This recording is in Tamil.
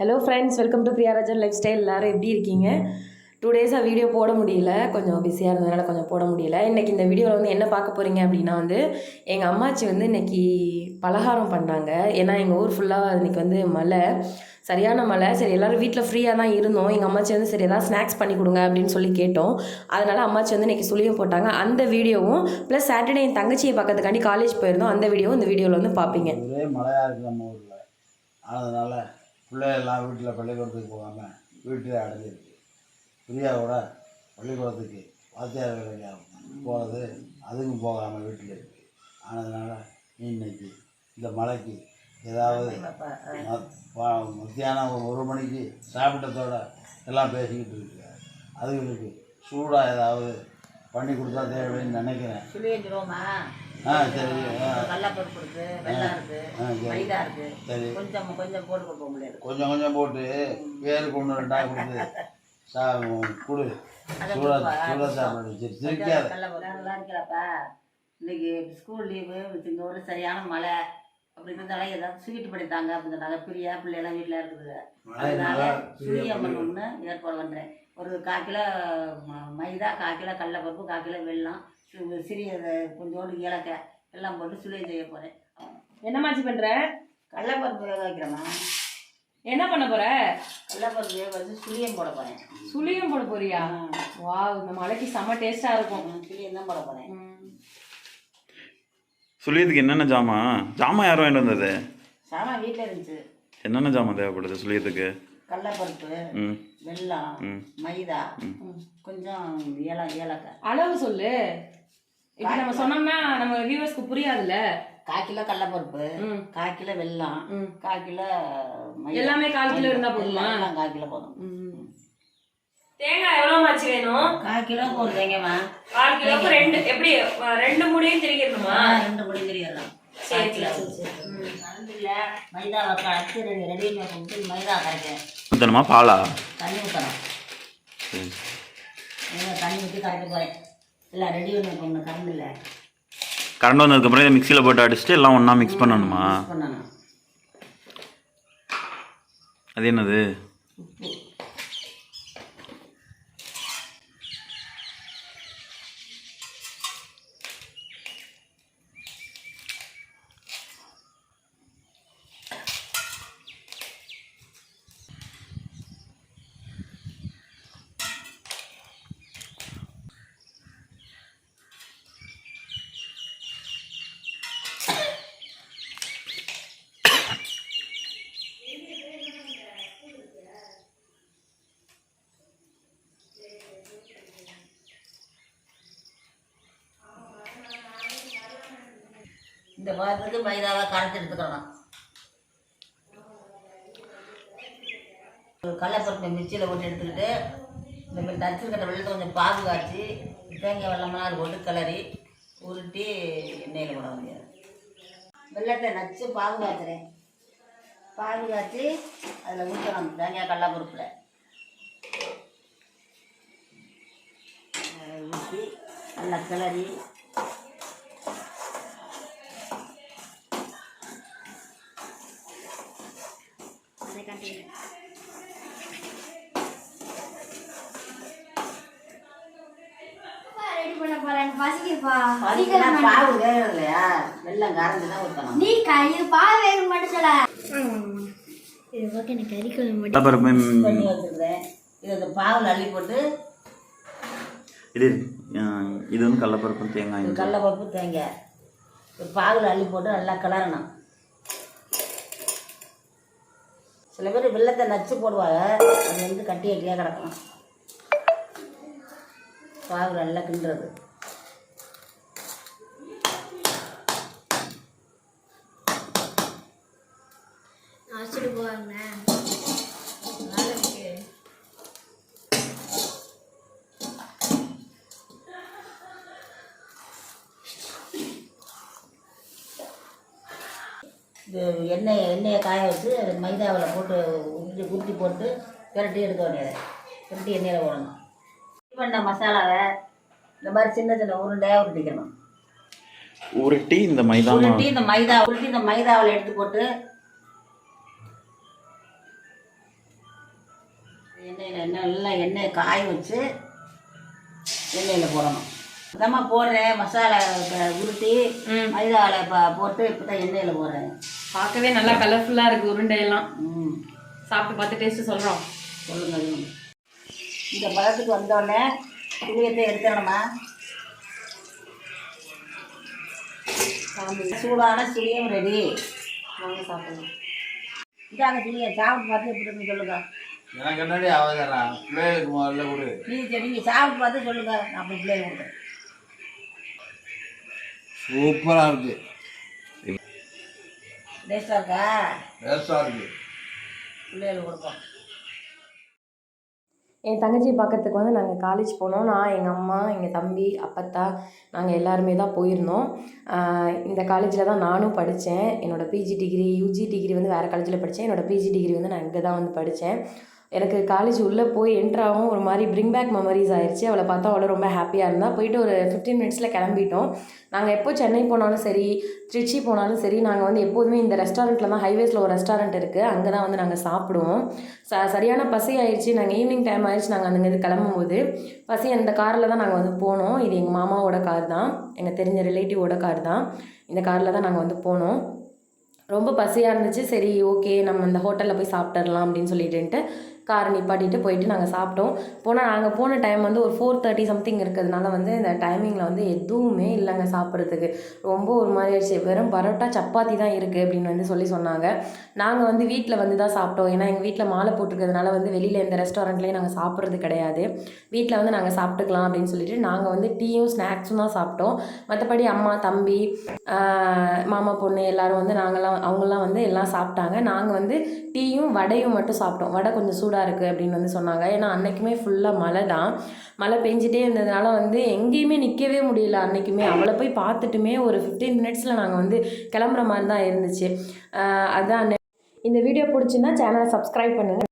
Hello friends welcome to Priyarajan life style எல்லோரும் எப்படி இருக்கீங்க? டூ டேஸாக வீடியோ போட முடியல. கொஞ்சம் பிஸியாக இருந்ததுனால கொஞ்சம் போட முடியல. இன்றைக்கி இந்த வீடியோவில் வந்து என்ன பார்க்க போகிறீங்க அப்படின்னா வந்து எங்கள் அம்மாச்சி வந்து இன்றைக்கி பலகாரம் பண்ணுறாங்க ஏன்னா எங்கள் ஊர் ஃபுல்லாக இன்றைக்கி வந்து மழை. சரியான மழை. சரி எல்லோரும் வீட்டில் ஃப்ரீயாக தான் இருந்தோம். எங்கள் அம்மாச்சி வந்து சரி எதாவது ஸ்நாக்ஸ் பண்ணி கொடுங்க அப்படின்னு சொல்லி கேட்டோம். அதனால் அம்மாச்சி வந்து இன்றைக்கி சுழியும் போட்டாங்க. அந்த வீடியோவும் ப்ளஸ் சாட்டர்டே என் தங்கச்சியை பார்க்கறதுக்காண்டி காலேஜ் போயிருந்தோம். அந்த வீடியோவும் இந்த வீடியோவில் வந்து பார்ப்பீங்க. மழையாக இருக்குது நம்ம ஊரில். அதனால் பிள்ளைகள்லாம் வீட்டில் பள்ளிக்கூடத்துக்கு போகாமல் வீட்டிலே அடைஞ்சிருக்கு பிரியாவோட பள்ளிக்கூடத்துக்கு வாத்தியார் வேலைக்கு போகிறது அதுக்கும் போகாமல் வீட்டில் இருக்குது ஆனதுனால நீ இன்னைக்கு இந்த மழைக்கு ஏதாவது மத்தியானம் ஒரு ஒரு மணிக்கு சாப்பிட்டதோட எல்லாம் பேசிக்கிட்டு இருக்கு அதுங்களுக்கு சூடாக ஏதாவது பண்ணி கொடுத்தா தேவைன்னு நினைக்கிறேன். ஆ சரி ஆ. கடலப்பருப்பு இருக்கு வெள்ளம் இருக்கு. மைதா இருக்கு. சரி. கொஞ்சம் கொஞ்சம் போட்டு கொடுக்க முடியாது. கொஞ்சம் கொஞ்சம் போட்டு பேருக்கு ஒன்று ரெண்டாக கொடுத்து சா கொடு. சூடா சூடா சாப்பாடு சரி சிரிக்காத நல்லா இருக்கிறப்பா. இன்னைக்கு ஸ்கூல் லீவு இங்கே ஒரு சரியான மழை. அப்படிங்கிறதால ஏதாவது ஸ்வீட் பண்ணி தாங்க. அப்படிங்கிறதாங்க பிரியா பிள்ளையெல்லாம் வீட்டில் இருக்குது. அதனால சுழியம் பண்ணணும்னு ஏற்பாடு பண்ணுறேன் ஒரு கால் கிலோ மைதா கால் கிலோ கடலப்பருப்பு கால் கிலோ வெல்லம் சி- சிறிய கொஞ்சோண்டு ஏலக்காய் எல்லாம் போட்டு சுழியம் செய்ய போகிறேன் என்னமாச்சி பண்ணுற கடலப்பருப்பு வேக வைக்கிறேம்மா. என்ன பண்ண போகிற கடலப்பருப்பு வேக வச்சு சுழியம் போட போகிறேன் சுழியம் போட போறியா? வாவ் இந்த மலைக்கு செம்ம டேஸ்டா இருக்கும். சுழியம் தான் போட போகிறேன் சுழியத்துக்கு என்னென்ன ஜாமான்? ஜாமான் யாரும் வாங்கிட்டு வந்தது? சாமான் வீட்டில் இருந்துச்சு. என்னென்ன ஜாமான் தேவைப்படுது சுழியத்துக்கு? கடலப்பருப்பு ம். வெல்லம் ம். மைதா கொஞ்சம் ஏல ஏலக்காய். அளவு சொல்லு. இப்படி நம்ம சொன்னோம்னா நம்ம வியூவர்ஸ்க்கு புரியாதுல்ல. கால் கிலோ கடலப்பருப்பு ம். கால் கிலோ வெல்லம் ம். கால் கிலோ மைதா. எல்லாமே கால் கிலோ இருந்தா போதுமா? எல்லாம் கால் கிலோ போதும். தேங்காய் எவ்வளவு மாச்சி வேணும்? கால் கிலோ போதும் தேங்கம்மா கால் கிலோக்கு ரெண்டு. எப்படி ரெண்டு முடியும் திரிக்கணுமா ரெண்டு முடி தெரியலாம் மைதாவை கலந்து ரெடி ரெடி பண்ணிட்டு மைதா கரைக்கிறேன் ஊற்றணுமா பாலா? தண்ணி ஊற்றணும் தண்ணி ஊற்றி கரைக்க போகிறேன் இல்லை கரண்ட் இல்லை. கரண்ட் வந்ததுக்கப்புறம் இதை மிக்சியில் போட்டு அடிச்சுட்டு எல்லாம் ஒன்றா மிக்ஸ் பண்ணணுமா? பண்ணணும். அது என்னது? இந்த பாத்திரத்துக்கு மைதாவை கரைச்சி எடுத்துக்கணும் ஒரு மிக்சியில் போட்டு எடுத்துக்கிட்டு இந்த மாதிரி தச்சிருக்கிற வெள்ளத்தை கொஞ்சம் பாகு காய்ச்சி தேங்காய் வெள்ளமெல்லாம் அது போட்டு கிளறி உருட்டி எண்ணெயில் போட முடியாது வெள்ளத்தை நச்சு பாகு காய்ச்சுறேன். பாகு காய்ச்சி அதில் ஊற்றணும் தேங்காய் கடலப்பருப்பில். ஊற்றி நல்லா கிளறி போறேன். பசிக்குப்பா இல்லையா? வெள்ளம் கரைஞ்சி தான் ஊற்றணும் நீ க- இது பால் வேக மட்டும் சொல்ல. இது ஓகே எனக்கு கறி குழம்பு கடலப்பருப்பு பண்ணி வச்சுருக்கேன் இது அந்த பாவில் அள்ளி போட்டு இது இது வந்து கடலப்பருப்பு தேங்காய் கடலப்பருப்பு தேங்காய். இது பாவில் அள்ளி போட்டு நல்லா கிளறணும். சில பேர் வெள்ளத்தை நச்சு போடுவாங்க. அது வந்து கட்டி கட்டியாக கிடக்கும். பாவில் நல்லா கிண்டுறது. எண்ணெய் எண்ணெயை காய வச்சு அது மைதாவில் போட்டு உருட்டி உருட்டி போட்டு பிரட்டி எடுக்க வேண்டியது. பிரட்டி எண்ணெயில் போடணும். பண்ண மசாலாவை இந்த மாதிரி சின்ன சின்ன உருண்டையாக உருட்டிக்கணும். உருட்டி இந்த மைதா உருட்டி இந்த மைதா உருட்டி இந்த மைதாவில் எடுத்து போட்டு எண்ணெயில் எண்ணெய் எல்லாம் எண்ணெயை காய வச்சு எண்ணெயில் போடணும். அதாம்மா போடுறேன் மசாலா உருட்டி. மைதாவில் போட்டு இப்போ தான் எண்ணெயில் போடுறேன். பார்க்கவே நல்லா கலர்ஃபுல்லாக இருக்குது உருண்டையெல்லாம். ம். சாப்பிட்டு பார்த்து டேஸ்ட்டு சொல்கிறோம் சொல்லுங்க. இந்த பதத்துக்கு வந்தோடனே புளியத்தை எடுத்துடணுமா? சூடான சுழியம் ரெடி வாங்க சாப்பிடலாம். இதாங்க சுழிய சாப்பிட்டு பார்த்து எப்படி இருக்குன்னு சொல்லுங்க. எனக்கு என்னடி அவசரம்? பிள்ளைகளுக்கு முதல்ல கொடு. நீ சரி நீங்கள் சாப்பிட்டு பார்த்து சொல்லுங்க. நான் அப்படி பிள்ளைங்க கொடுக்குறேன். சூப்பராக இருக்குது டேஸ்டாக இருக்கா டேஸ்டாக இருக்குது பிள்ளைகளுக்கு கொடுப்போம். என் தங்கச்சியை பார்க்கறதுக்கு வந்து நாங்கள் காலேஜ் போனோம். நான் எங்கள் அம்மா எங்கள் தம்பி அப்பத்தா நாங்கள் எல்லாருமே தான் போயிருந்தோம். இந்த காலேஜில் தான் நானும் படித்தேன் என்னோடய பிஜி டிகிரி யூஜி டிகிரி வந்து வேறு காலேஜில் படித்தேன் என்னோடய பிஜி டிகிரி வந்து நான் இங்கே தான் வந்து படித்தேன் எனக்கு காலேஜ் உள்ளே போய் என்ட்ராகவும் ஒரு மாதிரி பிரிங் பேக் மெமரிஸ் ஆயிடுச்சு அவளை பார்த்தா அவ்வளோ ரொம்ப ஹாப்பியாக இருந்தால் போயிட்டு ஒரு ஃபிஃப்டீன் மினிட்ஸில் கிளம்பிட்டோம். நாங்கள் எப்போ சென்னை போனாலும் சரி திருச்சி போனாலும் சரி நாங்கள் வந்து எப்போதுமே இந்த ரெஸ்டாரண்ட்டில் தான் ஹைவேஸில் ஒரு ரெஸ்டாரண்ட் இருக்குது அங்கே தான் வந்து நாங்கள் சாப்பிடுவோம். ச சரியான பசி ஆயிடுச்சு நாங்கள் ஈவினிங் டைம் ஆயிடுச்சு நாங்கள் அங்கேருந்து கிளம்பும்போது பசி அந்த காரில் தான் நாங்கள் வந்து போனோம். இது எங்கள் மாமாவோட கார் தான். எங்கள் தெரிஞ்ச ரிலேட்டிவோட கார் தான். இந்த காரில் தான் நாங்கள் வந்து போனோம். ரொம்ப பசியாக இருந்துச்சு. சரி ஓகே நம்ம இந்த ஹோட்டலில் போய் சாப்பிட்றலாம் அப்படின்னு சொல்லிட்டுன்ட்டு காரை நிப்பாட்டிட்டு போயிட்டு நாங்கள் சாப்பிட்டோம். போனால் நாங்கள் போன டைம் வந்து ஒரு ஃபோர் தேர்ட்டி சம்திங் இருக்கிறதுனால வந்து இந்த டைமிங்கில் வந்து எதுவுமே இல்லைங்க சாப்பிட்றதுக்கு. ரொம்ப ஒரு மாதிரி ஆயிடுச்சு. வெறும் பரோட்டா சப்பாத்தி தான் இருக்குது அப்படின்னு வந்து சொல்லி சொன்னாங்க. நாங்கள் வந்து வீட்டில் வந்து தான் சாப்பிட்டோம். ஏன்னா எங்கள் வீட்டில் மாலை போட்டிருக்கிறதுனால வந்து வெளியில் எந்த ரெஸ்டாரண்ட்லேயும் நாங்கள் சாப்பிட்றது கிடையாது. வீட்டில் வந்து நாங்கள் சாப்பிட்டுக்கலாம் அப்படின்னு சொல்லிட்டு நாங்கள் வந்து டீயும் ஸ்நாக்ஸும் தான் சாப்பிட்டோம். மற்றபடி அம்மா தம்பி மாமா பொண்ணு எல்லோரும் வந்து நாங்களாம் அவங்களாம் வந்து எல்லாம் சாப்பிட்டாங்க. நாங்கள் வந்து டீயும் வடையும் மட்டும் சாப்பிட்டோம். வடை கொஞ்சம் சூடாக இருக்குது அப்படின்னு வந்து சொன்னாங்க. ஏன்னா அன்றைக்குமே ஃபுல்லாக மழை தான் மழை பெஞ்சிட்டே இருந்ததுனால வந்து எங்கேயுமே நிற்கவே முடியல அன்னைக்குமே. அவளை போய் பார்த்துட்டுமே ஒரு ஃபிஃப்டீன் மினிட்ஸில் நாங்கள் வந்து கிளம்புற மாதிரி தான் இருந்துச்சு அதுதான் இந்த வீடியோ பிடிச்சிருந்தா சேனலை சப்ஸ்கிரைப் பண்ணுங்கள்